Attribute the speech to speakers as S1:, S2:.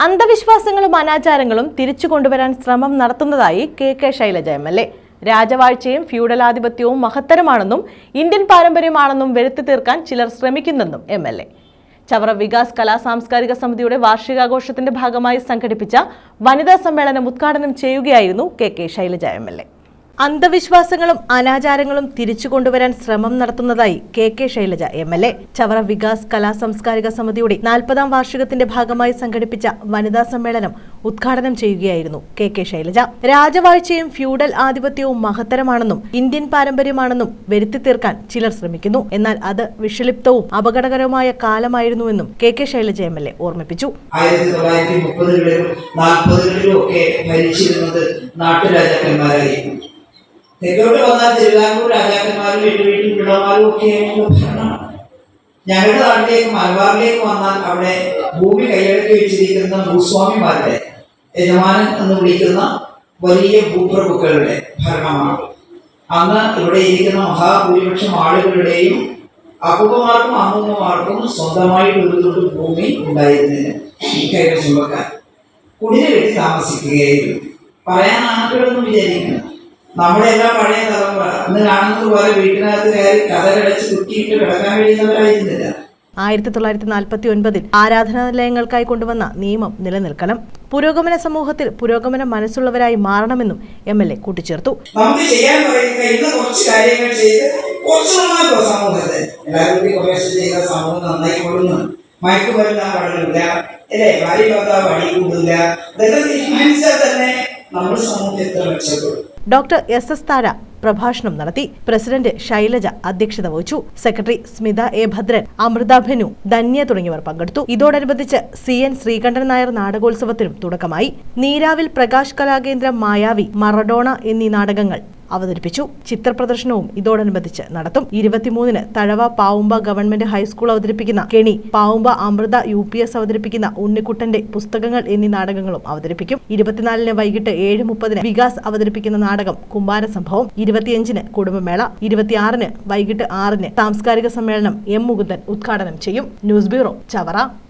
S1: അന്ധവിശ്വാസങ്ങളും അനാചാരങ്ങളും തിരിച്ചു കൊണ്ടുവരാൻ ശ്രമം നടത്തുന്നതായി K K Shailaja M L A. രാജവാഴ്ചയും ഫ്യൂഡലാധിപത്യവും മഹത്തരമാണെന്നും ഇന്ത്യൻ പാരമ്പര്യമാണെന്നും വരുത്തി തീർക്കാൻ ചിലർ ശ്രമിക്കുന്നെന്നും M L A. Chavara Vikas കലാ സാംസ്കാരിക സമിതിയുടെ വാർഷികാഘോഷത്തിന്റെ ഭാഗമായി സംഘടിപ്പിച്ച വനിതാ സമ്മേളനം ഉദ്ഘാടനം ചെയ്യുകയായിരുന്നു K K Shailaja M L A. അന്ധവിശ്വാസങ്ങളും അനാചാരങ്ങളും തിരിച്ചു കൊണ്ടുവരാൻ ശ്രമം നടത്തുന്നതായി K K Shailaja M L A. Chavara Vikas കലാ സാംസ്കാരിക സമിതിയുടെ നാൽപ്പതാം വാർഷികത്തിന്റെ ഭാഗമായി സംഘടിപ്പിച്ച വനിതാ സമ്മേളനം ഉദ്ഘാടനം ചെയ്യുകയായിരുന്നു കെ കെ ശൈലജ. രാജവാഴ്ചയും ഫ്യൂഡൽ ആധിപത്യവും മഹത്തരമാണെന്നും ഇന്ത്യൻ പാരമ്പര്യമാണെന്നും വരുത്തി തീർക്കാൻ ചിലർ ശ്രമിക്കുന്നു. എന്നാൽ അത് വിഷലിപ്തവും അപകടകരവുമായ കാലമായിരുന്നുവെന്നും K K Shailaja M L A ഓർമ്മിപ്പിച്ചു.
S2: ആയിരത്തി തൊള്ളായിരത്തി മുപ്പതുകളിലും നാൽപ്പതുകളിലും ഒക്കെ ഭരിച്ചിരുന്നത് നാട്ടുരാജാക്കന്മാരായിരുന്നു തെക്കോട്ട് വന്നാൽ തിരുവിതാംകൂർ രാജാക്കന്മാരും വീട്ടിൽ പിള്ളമാരും ഒക്കെ ഞങ്ങളുടെ നാട്ടിലേക്ക് മലബാറിലേക്ക് വന്നാൽ അവിടെ ഭൂമി കൈയടക്കി വെച്ചിരിക്കുന്ന ഭൂസ്വാമിമാരുടെ യജമാനൻ എന്ന് വിളിക്കുന്ന വലിയ ഭൂപ്രഭുക്കളുടെ ഭരണമാണ്. അന്ന് ഇവിടെ ഇരിക്കുന്ന മഹാഭൂരിപക്ഷം ആളുകളുടെയും അപ്പുപ്പമാർക്കും അമ്മൂമ്മമാർക്കും സ്വന്തമായിട്ട് ഒരു തൊട്ട് ഭൂമി ഉണ്ടായിരുന്നില്ല ഈ കൈവശം വെക്കാൻ കെട്ടി താമസിക്കുകയായിരുന്നു. പറയാൻ ആളുകളൊന്നും വിചാരിക്കുന്നു നമ്മുടെ എല്ലാം പഴയ തലമുറ അന്ന് കാണുന്നത് പോലെ വീട്ടിനകത്ത് കയറി കഥകടച്ച് കുട്ടിയിട്ട് കിടക്കാൻ കഴിയുന്നവരായിരുന്നില്ല.
S1: ആയിരത്തി തൊള്ളായിരത്തി നാൽപ്പത്തി ഒൻപതിൽ ആരാധനാലയങ്ങൾക്കായി കൊണ്ടുവന്ന നിയമം നിലനിൽക്കണം. പുരോഗമന സമൂഹത്തിൽ പുരോഗമനം മനസ്സുള്ളവരായി മാറണമെന്നും എം എൽ എ കൂട്ടിച്ചേർത്തു.
S2: നമുക്ക് ചെയ്യാൻ പറയുന്ന ഇന്ന് കുറച്ച് കാര്യങ്ങൾ ചെയ്ത് കുറച്ച് നന്നാക്കോ സമൂഹത്തെ. എല്ലാവരും കൂടി കുറേശ്ശെ ചെയ്ത സമൂഹം നന്നായി കൊള്ളുന്നു. മയക്കുമരുന്ന് പാടില്ല അല്ലേ? ഭാര്യ ഭർത്താവ് പണി കൂടില്ല ഇതൊക്കെ തീരുമാനിച്ചാൽ തന്നെ നമ്മുടെ സമൂഹം എത്ര മെച്ചപ്പെടും.
S1: ഡോക്ടർ എസ് എസ് താര പ്രഭാഷണം നടത്തി. പ്രസിഡന്റ് ശൈലജ അധ്യക്ഷത വഹിച്ചു. Secretary Smitha A. Bhadran Amrutha Bhanu Dhanya തുടങ്ങിയവർ പങ്കെടുത്തു. ഇതോടനുബന്ധിച്ച് സി. എൻ. ശ്രീകണ്ഠൻ നായർ നാടകോത്സവത്തിനും തുടക്കമായി. നീരാവിൽ പ്രകാശ് കലാകേന്ദ്രം മായാവി മറഡോണ എന്നീ നാടകങ്ങൾ അവതരിപ്പിച്ചു. ചിത്രപ്രദർശനവും ഇതോടനുബന്ധിച്ച് നടത്തും. ഇരുപത്തിമൂന്നിന് തഴവ പാവുമ്പ ഗവൺമെന്റ് ഹൈസ്കൂൾ അവതരിപ്പിക്കുന്ന കെണി Pavumba Amrutha U P S അവതരിപ്പിക്കുന്ന ഉണ്ണിക്കുട്ടന്റെ പുസ്തകങ്ങൾ എന്നീ നാടകങ്ങളും അവതരിപ്പിക്കും. ഇരുപത്തിനാലിന് വൈകിട്ട് ഏഴ് മുപ്പതിന് വികാസ് അവതരിപ്പിക്കുന്ന നാടകം കുമ്പാര സംഭവം. ഇരുപത്തിയഞ്ചിന് കുടുംബമേള. ഇരുപത്തിയാറിന് വൈകിട്ട് ആറിന് സാംസ്കാരിക സമ്മേളനം എം മുകുന്ദൻ ഉദ്ഘാടനം ചെയ്യും. News bureau Chavara.